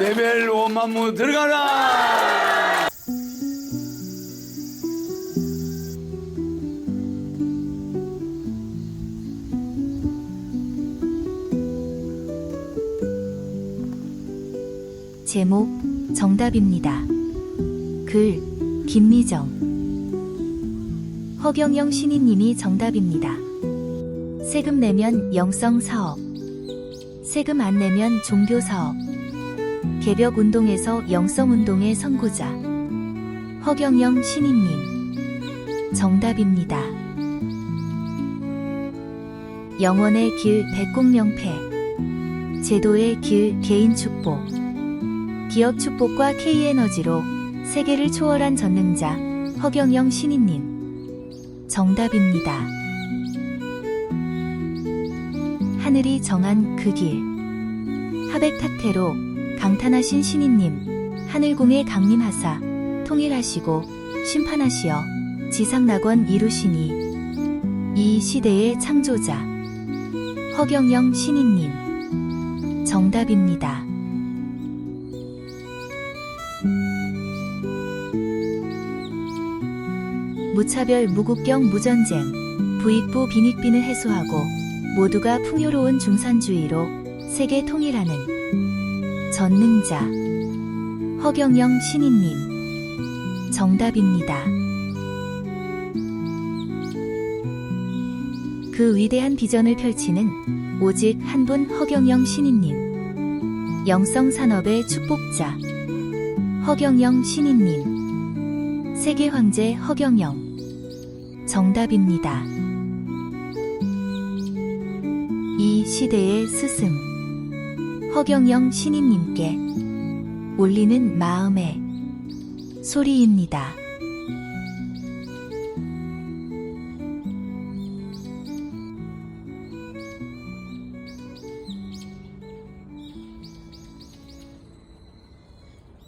레벨 5만무 들어가라! 제목 정답입니다. 글 김미정 허경영 신인님이 정답입니다. 세금 내면 영성 사업 세금 안 내면 종교 사업 개벽 운동에서 영성 운동의 선구자. 허경영 신인님. 정답입니다. 영원의 길 백공영패. 제도의 길 개인 축복. 기업 축복과 K에너지로 세계를 초월한 전능자 허경영 신인님. 정답입니다. 하늘이 정한 그 길. 하백탁태로 강탄하신 신인님 하늘궁에 강림하사 통일하시고 심판하시어 지상낙원 이루시니 이 시대의 창조자 허경영 신인님 정답입니다. 무차별 무국경 무전쟁 부익부 빈익빈을 해소하고 모두가 풍요로운 중산주의로 세계 통일하는 전능자 허경영 신인님. 정답입니다. 그 위대한 비전을 펼치는 오직 한 분 허경영 신인님. 영성 산업의 축복자 허경영 신인님. 세계 황제 허경영. 정답입니다. 이 시대의 스승 허경영 신임님께 올리는 마음의 소리입니다.